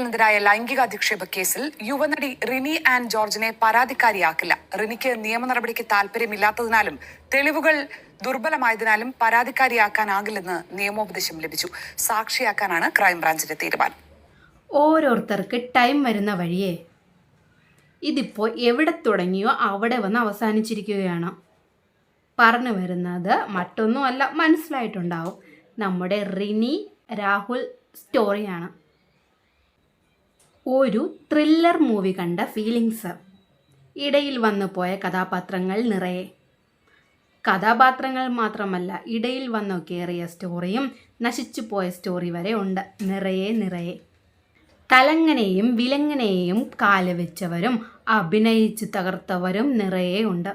കുറ്റകൃത്യത്തിനെതിരായ ലൈംഗിക അധിക്ഷേപ കേസിൽ യുവനടി റിനി ആൻഡ് ജോർജിനെ പരാതിക്കാരിയാക്കില്ല. റിനിക്ക് നിയമ നടപടിക്ക് താല്പര്യമില്ലാത്തതിനാലും തെളിവുകൾ ദുർബലമായതിനാലും പരാതിക്കാരിയാക്കാനാകില്ലെന്ന് നിയമോപദേശം ലഭിച്ചു. സാക്ഷിയാക്കാനാണ് ക്രൈംബ്രാഞ്ചിന്റെ തീരുമാനം. ഓരോരുത്തർക്ക് ടൈം വരുന്ന വഴിയേ. ഇതിപ്പോൾ എവിടെ തുടങ്ങിയോ അവിടെ വന്ന് അവസാനിച്ചിരിക്കുകയാണ്. പറഞ്ഞു വരുന്നത് മറ്റൊന്നുമല്ല മനസ്സിലായിട്ടുണ്ടാവും. നമ്മുടെ റിനി രാഹുൽ സ്റ്റോറിയാണ് ഒരു ത്രില്ലർ മൂവി കണ്ട ഫീലിങ്സ് ഇടയിൽ വന്നു പോയ കഥാപാത്രങ്ങൾ നിറയെ. കഥാപാത്രങ്ങൾ മാത്രമല്ല ഇടയിൽ വന്നു കയറിയ സ്റ്റോറിയും നശിച്ചു പോയ സ്റ്റോറി വരെ ഉണ്ട്. നിറയെ നിറയെ. തലങ്ങനെയും വിലങ്ങനെയും കാലുവെച്ചവരും അഭിനയിച്ച് തകർത്തവരും നിറയെ ഉണ്ട്.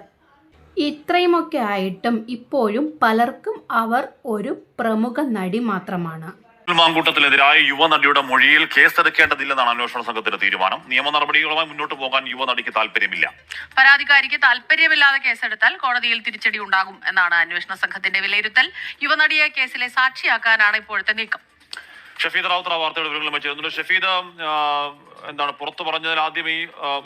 ഇത്രയുമൊക്കെ ആയിട്ടും ഇപ്പോഴും പലർക്കും അവർ ഒരു പ്രമുഖ നടി മാത്രമാണ്. മാങ്കൂട്ടത്തിനെതിരായ യുവനടിയുടെ മൊഴിയിൽ കേസെടുക്കേണ്ടതില്ലെന്നാണ് അന്വേഷണ സംഘത്തിന്റെ തീരുമാനം. നിയമ നടപടികളുമായി മുന്നോട്ട് പോകാൻ യുവനടിക്ക് താല്പര്യമില്ല പരാതിക്കാരിക്ക് താല്പര്യമില്ലാതെ കേസെടുത്താൽ കോടതിയിൽ തിരിച്ചടി ഉണ്ടാകും എന്നാണ് അന്വേഷണ സംഘത്തിന്റെ വിലയിരുത്തൽ. യുവനടിയെ കേസിലെ സാക്ഷിയാക്കാനാണ് ഇപ്പോഴത്തെ നീക്കം. ഷഫീദ് റാവുത്തർ ആ വാർത്തയുടെ വിവരങ്ങളും വെച്ചിരുന്നു ഷഫീദ് എന്താണ് പുറത്തു പറഞ്ഞതിൽ ആദ്യം ഈ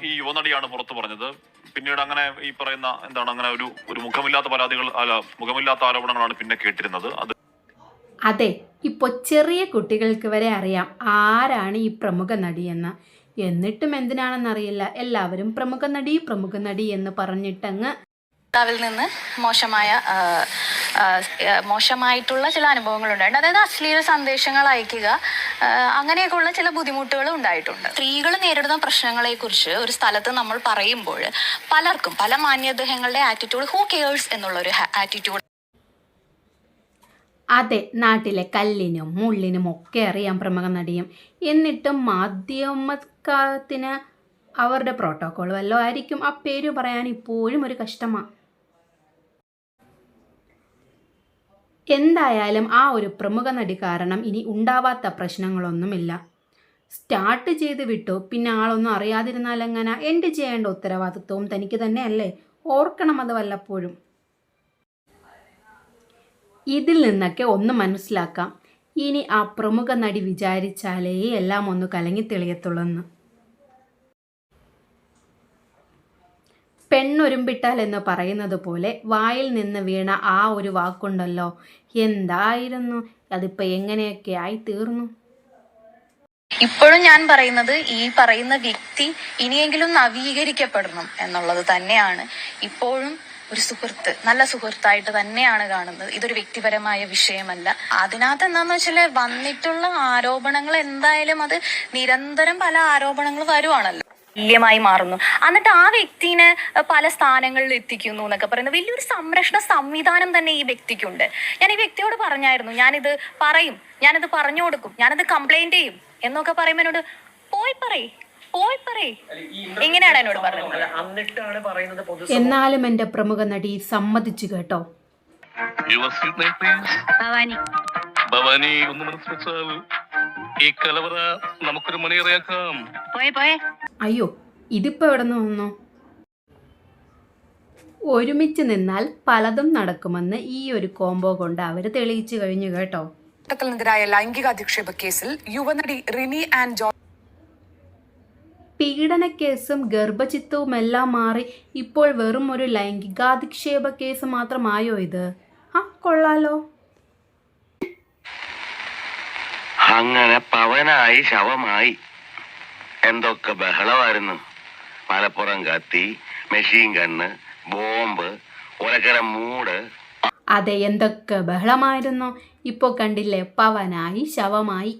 ഈ യുവനടിയാണ് പുറത്തു പറഞ്ഞത്. പിന്നീട് അങ്ങനെ ഈ പറയുന്ന എന്താണ് അങ്ങനെ ഒരു ഒരു മുഖമില്ലാത്ത പരാതികൾ അല്ല മുഖമില്ലാത്ത ആരോപണങ്ങളാണ് പിന്നെ കേട്ടിരുന്നത്. അത് അതെ ഇപ്പോൾ ചെറിയ കുട്ടികൾക്ക് വരെ അറിയാം ആരാണ് ഈ പ്രമുഖ നടിയെന്ന് എന്നിട്ടും എന്തിനാണെന്നറിയില്ല. എല്ലാവരും പ്രമുഖ നടി പ്രമുഖ നടി എന്ന് പറഞ്ഞിട്ടങ്ങ് ഭർത്താവിൽ നിന്ന് മോശമായ മോശമായിട്ടുള്ള ചില അനുഭവങ്ങൾ ഉണ്ടായിട്ടുണ്ട് അതായത് അശ്ലീല സന്ദേശങ്ങൾ അയക്കുക അങ്ങനെയൊക്കെ ഉള്ള ചില ബുദ്ധിമുട്ടുകൾ ഉണ്ടായിട്ടുണ്ട്. സ്ത്രീകൾ നേരിടുന്ന പ്രശ്നങ്ങളെ കുറിച്ച് ഒരു സ്ഥലത്ത് നമ്മൾ പറയുമ്പോൾ പലർക്കും പല മാന്യദേഹങ്ങളുടെ ആറ്റിറ്റ്യൂഡ് ഹൂ കെയേഴ്സ് എന്നുള്ള ഒരു ആറ്റിറ്റ്യൂഡ് അതെ നാട്ടിലെ കല്ലിനും മുള്ളിനും ഒക്കെ അറിയാം പ്രമുഖ നടിയും. എന്നിട്ടും മാധ്യമത്തിന് അവരുടെ പ്രോട്ടോക്കോൾ വല്ലോ ആയിരിക്കും. ആ പേര് പറയാൻ ഇപ്പോഴും ഒരു കഷ്ടമാണ് എന്തായാലും ആ ഒരു പ്രമുഖ നടി കാരണം ഇനി ഉണ്ടാവാത്ത പ്രശ്നങ്ങളൊന്നുമില്ല. സ്റ്റാർട്ട് ചെയ്ത് വിട്ടു. പിന്നെ ആളൊന്നും അറിയാതിരുന്നാൽ എങ്ങനെ? എൻഡ് ചെയ്യേണ്ട ഉത്തരവാദിത്വവും തനിക്ക് തന്നെയല്ലേ? ഓർക്കണം അത് വല്ലപ്പോഴും. ഇതിൽ നിന്നൊക്കെ ഒന്ന് മനസ്സിലാക്കാം. ഇനി ആ പ്രമുഖ നടി വിചാരിച്ചാലേ എല്ലാം ഒന്ന് കലങ്ങി തെളിയത്തുള്ളെന്ന്. പെണ്ണൊരുമ്പിട്ടാൽ എന്ന് പറയുന്നത് പോലെ വായിൽ നിന്ന് വീണ ആ ഒരു വാക്കുണ്ടല്ലോ. എന്തായിരുന്നു? അതിപ്പോൾ എങ്ങനെയൊക്കെ ആയി തീർന്നു? ഇപ്പോഴും ഞാൻ പറയുന്നത് ഈ പറയുന്ന വ്യക്തി ഇനിയെങ്കിലും നവീകരിക്കപ്പെടണം എന്നുള്ളത് തന്നെയാണ്. ഇപ്പോഴും ഒരു സുഹൃത്ത് നല്ല സുഹൃത്തായിട്ട് തന്നെയാണ് കാണുന്നത്. ഇതൊരു വ്യക്തിപരമായ വിഷയമല്ല. അതിനകത്ത് എന്താന്ന് വെച്ചാൽ വന്നിട്ടുള്ള ആരോപണങ്ങൾ എന്തായാലും അത് നിരന്തരം പല ആരോപണങ്ങൾ വരുവാണല്ലോ. തുല്യമായി മാറുന്നു. എന്നിട്ട് ആ വ്യക്തിനെ പല സ്ഥാനങ്ങളിൽ എത്തിക്കുന്നു എന്നൊക്കെ പറയുന്നത് വലിയൊരു സംരക്ഷണ സംവിധാനം തന്നെ ഈ വ്യക്തിക്കുണ്ട്. ഞാൻ ഈ വ്യക്തിയോട് പറഞ്ഞായിരുന്നു ഞാനിത് പറയും ഞാനിത് പറഞ്ഞു കൊടുക്കും ഞാനിത് കംപ്ലൈന്റ് ചെയ്യും എന്നൊക്കെ പറയുമ്പോൾ എന്നോട് പോയി പറയ് പോയി പറയ്. ഇങ്ങനെയാണ് എന്നോട് പറഞ്ഞത്. എന്നിട്ടാണ് പറയുന്നത് പൊതു എന്നാലും എന്റെ പ്രമുഖ നടി സമ്മതിച്ചു കേട്ടോ. ഭവാനി. ഭവാനി ഒന്ന് മനസ്സ് ഈ കലവറ നമുക്കൊരു മണിയറയാക്കാം. പോയെ പോയെ. അയ്യോ ഇതിപ്പോ എവിടെ നിന്ന് വന്നു? ഒരുമിച്ച് നിന്നാൽ പലതും നടക്കുമെന്ന് ഈ ഒരു കോംബോ കൊണ്ട് അവർ തെളിയിച്ചു കഴിഞ്ഞു കേട്ടോ. കുറ്റകൃത്യത്തിനെതിരായ ലൈംഗിക അധിക്ഷേപ കേസിൽ യുവനടി റിനി ആൻഡ് ജോർജ് പീഡനക്കേസും ഗർഭചിത്തവും എല്ലാം മാറി ഇപ്പോൾ വെറും ഒരു ലൈംഗികാധിക്ഷേപ കേസ് മാത്രമായോ ഇത്? ആ കൊള്ളാലോ. അങ്ങനെ പവനായി ശവമായി. എന്തൊക്കെ ബഹളമായിരുന്നു. മലപ്പുറം കത്തി മെഷീൻ കണ്ണ് ബോംബ് ഒലക്കര മൂട്. അതെ എന്തൊക്കെ ബഹളമായിരുന്നു. ഇപ്പോൾ കണ്ടില്ലേ പവനായി ശവമായി.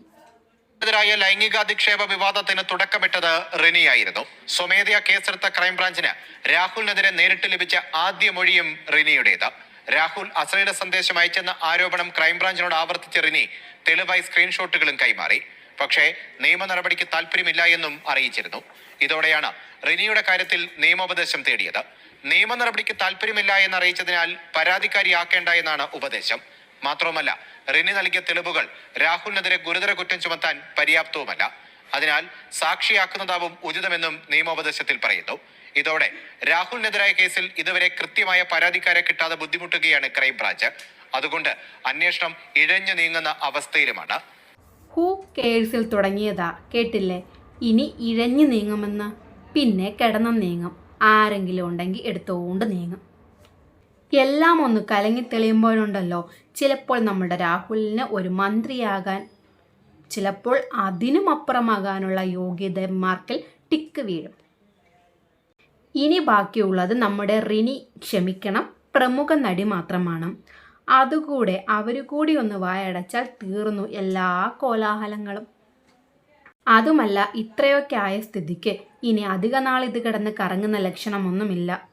എതിരായ ലൈംഗികാധിക്ഷേപ വിവാദത്തിന് തുടക്കമിട്ടത് റിനിയായിരുന്നു. സ്വമേധയാ കേസെടുത്ത ക്രൈംബ്രാഞ്ചിന് രാഹുലിനെതിരെ നേരിട്ട് ലഭിച്ച ആദ്യ മൊഴിയും റിനിയുടേത്. രാഹുൽ അശ്ലീല സന്ദേശം അയച്ചെന്ന ആരോപണം ക്രൈംബ്രാഞ്ചിനോട് ആവർത്തിച്ച റിനി തെളിവായി സ്ക്രീൻഷോട്ടുകളും കൈമാറി. പക്ഷേ നിയമ നടപടിക്ക് താല്പര്യമില്ല എന്നും അറിയിച്ചിരുന്നു. ഇതോടെയാണ് റിനിയുടെ കാര്യത്തിൽ നിയമോപദേശം തേടിയത്. നിയമ നടപടിക്ക് താല്പര്യമില്ല എന്നറിയിച്ചതിനാൽ പരാതിക്കാരിയാക്കേണ്ട എന്നാണ് ഉപദേശം. മാത്രവുമല്ല റിനി നൽകിയ തെളിവുകൾ രാഹുലിനെതിരെ ഗുരുതര കുറ്റം ചുമത്താൻ പര്യാപ്തവുമല്ല. അതിനാൽ സാക്ഷിയാക്കുന്നതാവും ഉചിതമെന്നും നിയമോപദേശത്തിൽ പറയുന്നു. ഇതോടെ രാഹുലിനെതിരായ കേസിൽ ഇതുവരെ കൃത്യമായ പരാതിക്കാരെ കിട്ടാതെ ബുദ്ധിമുട്ടുകയാണ് ക്രൈംബ്രാഞ്ച്. അതുകൊണ്ട് അന്വേഷണം ഇഴഞ്ഞു നീങ്ങുന്ന അവസ്ഥയിലുമാണ്. ഹൂ കേഴ്സിൽ തുടങ്ങിയതാ കേട്ടില്ലേ? ഇനി ഇഴഞ്ഞു നീങ്ങുമെന്ന്. പിന്നെ കിടന്നു നീങ്ങും. ആരെങ്കിലും ഉണ്ടെങ്കിൽ എടുത്തുകൊണ്ട് നീങ്ങും. എല്ലാം ഒന്ന് കലങ്ങി തെളിയുമ്പോഴുണ്ടല്ലോ. ചിലപ്പോൾ നമ്മുടെ രാഹുലിന് ഒരു മന്ത്രിയാകാൻ ചിലപ്പോൾ അതിനും അപ്പുറമാകാനുള്ള യോഗ്യതമാർക്കിൽ ടിക്ക് വീഴും. ഇനി ബാക്കിയുള്ളത് നമ്മുടെ റിനി ക്ഷമിക്കണം പ്രമുഖ നടി മാത്രമാണ്. അതുകൂടെ അവർ കൂടി ഒന്ന് വായടച്ചാൽ തീർന്നു എല്ലാ കോലാഹലങ്ങളും. അതുമല്ല ഇത്രയൊക്കെ ആയ സ്ഥിതിക്ക് ഇനി അധിക നാൾ ഇത് കിടന്ന് കറങ്ങുന്ന ലക്ഷണമൊന്നുമില്ല.